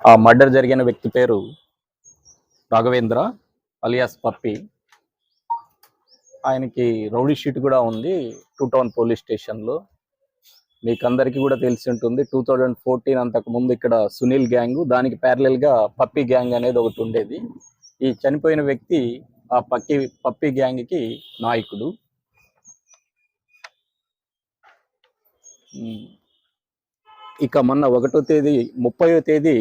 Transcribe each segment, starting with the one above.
ఆ మర్డర్ జరిగిన వ్యక్తి పేరు రాఘవేంద్ర అలియాస్ పప్పి. ఆయనకి రౌడీ షీట్ కూడా ఉంది టూ టౌన్ పోలీస్ స్టేషన్లో. మీకు అందరికీ కూడా తెలిసి ఉంటుంది టూ థౌజండ్ ఫోర్టీన్ అంతకు ముందు ఇక్కడ సునీల్ గ్యాంగ్ దానికి parallel గా పప్పి గ్యాంగ్ అనేది ఒకటి ఉండేది. ఈ చనిపోయిన వ్యక్తి ఆ పక్కి పప్పి గ్యాంగ్కి నాయకుడు. ఉమ్. ఇక మొన్న ఒకటో తేదీ ముప్పయో తేదీ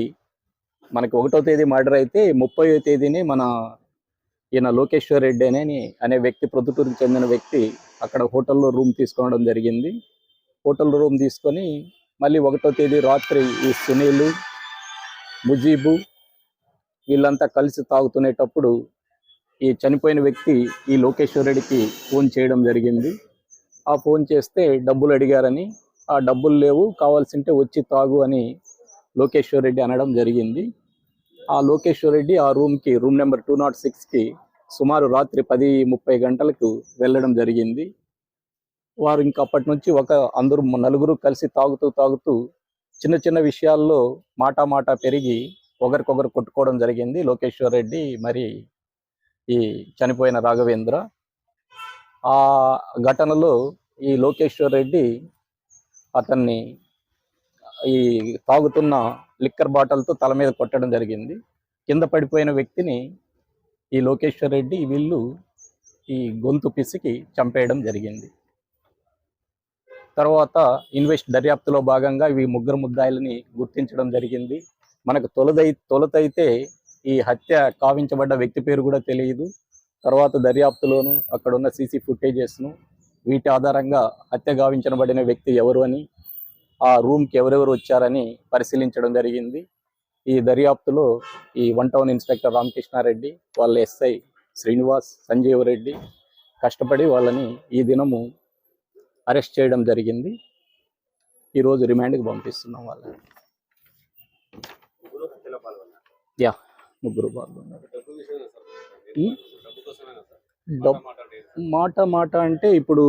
మనకి ఒకటో తేదీ మర్డర్ అయితే ముప్పయో తేదీని మన ఈయన లోకేశ్వర్ రెడ్డి అనేని అనే వ్యక్తి ప్రొద్దుటూరుకు చెందిన వ్యక్తి అక్కడ హోటల్లో రూమ్ తీసుకోవడం జరిగింది. హోటల్ రూమ్ తీసుకొని మళ్ళీ ఒకటో తేదీ రాత్రి ఈ సునీలు ముజీబు వీళ్ళంతా కలిసి తాగుతునేటప్పుడు ఈ చనిపోయిన వ్యక్తి ఈ లోకేశ్వర్ రెడ్డికి ఫోన్ చేయడం జరిగింది. ఆ ఫోన్ చేస్తే డబ్బులు అడిగారని ఆ డబ్బులు లేవు కావాల్సింటే వచ్చి తాగు అని లోకేశ్వర్ రెడ్డి అనడం జరిగింది. ఆ లోకేశ్వర్ రెడ్డి ఆ రూమ్కి రూమ్ నెంబర్ టూ నాట్ సిక్స్కి సుమారు రాత్రి పది ముప్పై గంటలకు వెళ్ళడం జరిగింది. వారు ఇంకా అప్పటి నుంచి ఒక అందరూ నలుగురు కలిసి తాగుతూ తాగుతూ చిన్న చిన్న విషయాల్లో మాటా మాటా పెరిగి ఒకరికొకరు కొట్టుకోవడం జరిగింది. లోకేశ్వర్ రెడ్డి మరి ఈ చనిపోయిన రాఘవేంద్ర. ఆ ఘటనలో ఈ లోకేశ్వర్ రెడ్డి అతన్ని ఈ తాగుతున్న లిక్కర్ బాటిల్తో తల మీద కొట్టడం జరిగింది. కింద పడిపోయిన వ్యక్తిని ఈ లోకేశ్వర్ రెడ్డి వీళ్ళు ఈ గొంతు పిసికి చంపేయడం జరిగింది. తర్వాత ఇన్వెస్ట్ దర్యాప్తులో భాగంగా ఇవి ముగ్గురు ముద్దాయిలని గుర్తించడం జరిగింది. మనకు తొలదై తొలతైతే ఈ హత్య కావించబడ్డ వ్యక్తి పేరు కూడా తెలియదు. తర్వాత దర్యాప్తులోను అక్కడున్న సీసీ ఫుటేజెస్ను వీటి ఆధారంగా హత్య గావించబడిన వ్యక్తి ఎవరు అని ఆ రూమ్కి ఎవరెవరు వచ్చారని పరిశీలించడం జరిగింది. ఈ దర్యాప్తులో ఈ వన్ టౌన్ ఇన్స్పెక్టర్ రామకృష్ణారెడ్డి వాళ్ళ ఎస్ఐ శ్రీనివాస్ సంజీవ్ రెడ్డి కష్టపడి వాళ్ళని ఈ దినము అరెస్ట్ చేయడం జరిగింది. ఈరోజు రిమాండ్కి పంపిస్తున్నాం వాళ్ళని. యా ముగ్గురు పాల్గొన్నారు. మాట మాట అంటే ఇప్పుడు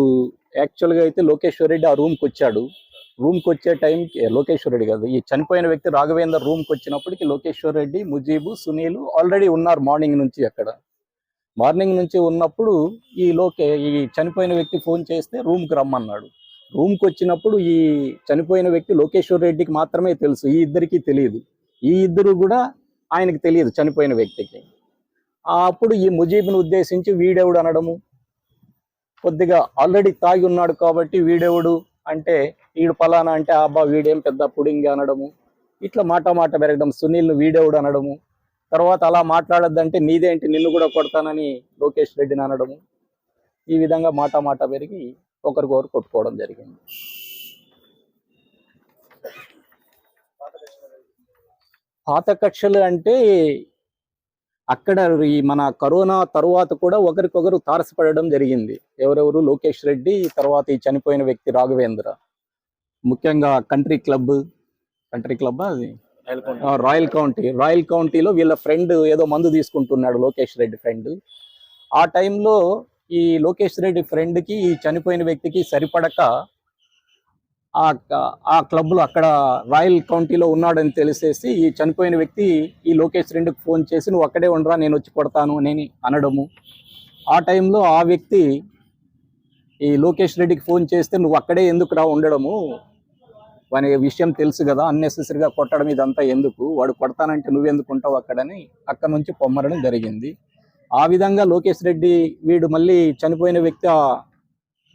యాక్చువల్గా అయితే లోకేశ్వర్ రెడ్డి ఆ రూమ్కి వచ్చాడు. రూమ్కి వచ్చే టైంకి లోకేశ్వర్ రెడ్డి కాదు. ఈ చనిపోయిన వ్యక్తి రాఘవేందర్ రూమ్కి వచ్చినప్పటికి లోకేశ్వర్ రెడ్డి ముజీబు సునీలు ఆల్రెడీ ఉన్నారు మార్నింగ్ నుంచి అక్కడ. మార్నింగ్ నుంచి ఉన్నప్పుడు ఈ లోకే ఈ చనిపోయిన వ్యక్తి ఫోన్ చేస్తే రూమ్కి రమ్మన్నాడు. రూమ్కి వచ్చినప్పుడు ఈ చనిపోయిన వ్యక్తి లోకేశ్వర్ రెడ్డికి మాత్రమే తెలుసు ఈ ఇద్దరికి తెలియదు. ఈ ఇద్దరు కూడా ఆయనకి తెలియదు చనిపోయిన వ్యక్తికి. అప్పుడు ఈ ముజీబ్ను ఉద్దేశించి వీడెవడు అనడము కొద్దిగా ఆల్రెడీ తాగి ఉన్నాడు కాబట్టి వీడెవడు? అంటే వీడు పలానా అంటే ఆ అబ్బా వీడేం పెద్ద పుడింగి అనడము. ఇట్లా మాట మాట పెరగడం. సునీల్ను వీడేవుడు అనడము. తర్వాత అలా మాట్లాడొద్దంటే నీదేంటి? నిన్ను కూడా కొడతానని లోకేష్ రెడ్డిని అనడము. ఈ విధంగా మాట మాట పెరిగి ఒకరికొకరు కొట్టుకోవడం జరిగింది. పాత కక్షలు అంటే అక్కడ ఈ మన కరోనా తరువాత కూడా ఒకరికొకరు తారసపడడం జరిగింది. ఎవరెవరు? లోకేష్ రెడ్డి తర్వాత ఈ చనిపోయిన వ్యక్తి రాఘవేంద్ర. ముఖ్యంగా కంట్రీ క్లబ్ కంట్రీ క్లబ్ అది? రాయల్ కౌంటీ రాయల్ కౌంటీలో వీళ్ళ ఫ్రెండ్ ఏదో మందు తీసుకుంటున్నాడు లోకేష్ రెడ్డి ఫ్రెండ్ ఆ టైంలో ఈ లోకేష్ రెడ్డి ఫ్రెండ్కి ఈ చనిపోయిన వ్యక్తికి సరిపడక ఆ క్లబ్లో అక్కడ రాయల్ కౌంటీలో ఉన్నాడని తెలిసేసి ఈ చనిపోయిన వ్యక్తి ఈ లోకేష్ రెడ్డికి ఫోన్ చేసి నువ్వు అక్కడే ఉండరా నేను వచ్చి కొడతాను అని అనడము. ఆ టైంలో ఆ వ్యక్తి ఈ లోకేష్ రెడ్డికి ఫోన్ చేస్తే నువ్వు అక్కడే ఎందుకు రా ఉండడము? వాని విషయం తెలుసు కదా అన్నెసెసరీగా కొట్టడం ఇదంతా ఎందుకు? వాడు కొడతానంటే నువ్వెందుకు ఉంటావు అక్కడని అక్కడ నుంచి పొమ్మరడం జరిగింది. ఆ విధంగా లోకేష్ రెడ్డి వీడు మళ్ళీ చనిపోయిన వ్యక్తి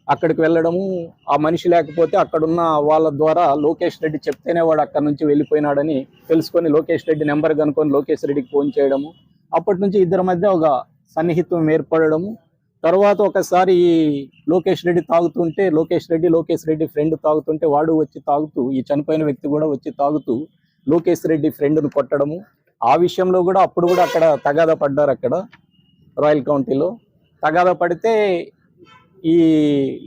అక్కడికి వెళ్ళడము ఆ మనిషి లేకపోతే అక్కడున్న వాళ్ళ ద్వారా లోకేష్ రెడ్డి చెప్తేనే వాడు అక్కడ నుంచి వెళ్ళిపోయినాడని తెలుసుకొని లోకేష్ రెడ్డి నెంబర్ కనుక్కొని లోకేష్ రెడ్డికి ఫోన్ చేయడము అప్పటి నుంచి ఇద్దరి మధ్య ఒక సన్నిహిత్వం ఏర్పడడము తర్వాత ఒకసారి లోకేష్ రెడ్డి తాగుతుంటే లోకేష్ రెడ్డి లోకేష్ రెడ్డి ఫ్రెండ్ తాగుతుంటే వాడు వచ్చి తాగుతూ ఈ చనిపోయిన వ్యక్తి కూడా వచ్చి తాగుతూ లోకేష్ రెడ్డి ఫ్రెండ్ను కొట్టడము. ఆ విషయంలో కూడా అప్పుడు కూడా అక్కడ తగాదా పడ్డారు అక్కడ రాయల్ కౌంటీలో. తగాదా పడితే ఈ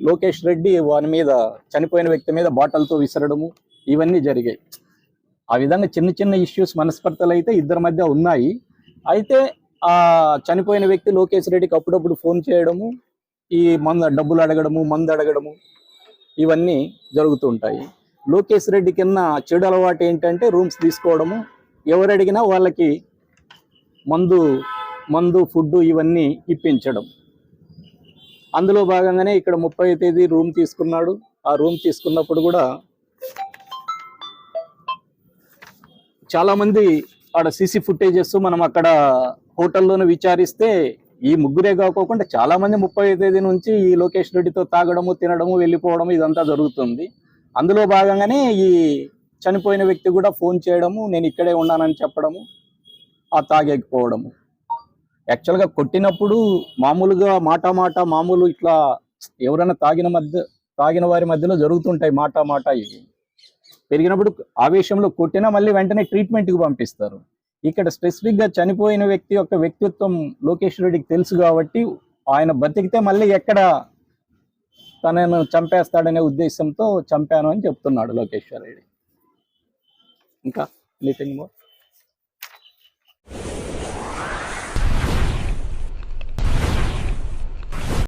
లోకేష్ రెడ్డి వాని మీద చనిపోయిన వ్యక్తి మీద బాటల్తో విసరడము ఇవన్నీ జరిగాయి. ఆ విధంగా చిన్న చిన్న ఇష్యూస్ మనస్పర్ధలు అయితే ఇద్దరి మధ్య ఉన్నాయి. అయితే ఆ చనిపోయిన వ్యక్తి లోకేష్ రెడ్డికి అప్పుడప్పుడు ఫోన్ చేయడము ఈ మందు డబ్బులు అడగడము మందు అడగడము ఇవన్నీ జరుగుతుంటాయి లోకేష్ రెడ్డి కింద చెడు అలవాటు ఏంటంటే రూమ్స్ తీసుకోవడము ఎవరు అడిగినా వాళ్ళకి మందు మందు ఫుడ్ ఇవన్నీ ఇప్పించడం. అందులో భాగంగానే ఇక్కడ ముప్పై తేదీ రూమ్ తీసుకున్నాడు. ఆ రూమ్ తీసుకున్నప్పుడు కూడా చాలామంది ఆడ సీసీ ఫుటేజెస్ మనం అక్కడ హోటల్లోనే విచారిస్తే ఈ ముగ్గురే కాకోకుండా చాలా మంది ముప్పై తేదీ నుంచి ఈ లోకేష్ రెడ్డితో తాగడము తినడము వెళ్ళిపోవడం ఇదంతా జరుగుతుంది. అందులో భాగంగానే ఈ చనిపోయిన వ్యక్తి కూడా ఫోన్ చేయడము నేను ఇక్కడే ఉన్నానని చెప్పడము ఆ తాగేకపోవడము. యాక్చువల్గా కొట్టినప్పుడు మామూలుగా మాట మాట మామూలు ఇట్లా ఎవరైనా తాగిన మధ్య తాగిన వారి మధ్యలో జరుగుతుంటాయి మాట మాట ఇవి. పెరిగినప్పుడు ఆవేశంలో కొట్టినా మళ్ళీ వెంటనే ట్రీట్మెంట్కి పంపిస్తారు. ఇక్కడ స్పెసిఫిక్గా చనిపోయిన వ్యక్తి యొక్క వ్యక్తిత్వం లోకేష్ రెడ్డికి తెలుసు కాబట్టి ఆయన బతికితే మళ్ళీ ఎక్కడ తనను చంపేస్తాడనే ఉద్దేశంతో చంపాను అని చెప్తున్నాడు లోకేశ్వర రెడ్డి. ఇంకా ఎనీథింగ్ మోర్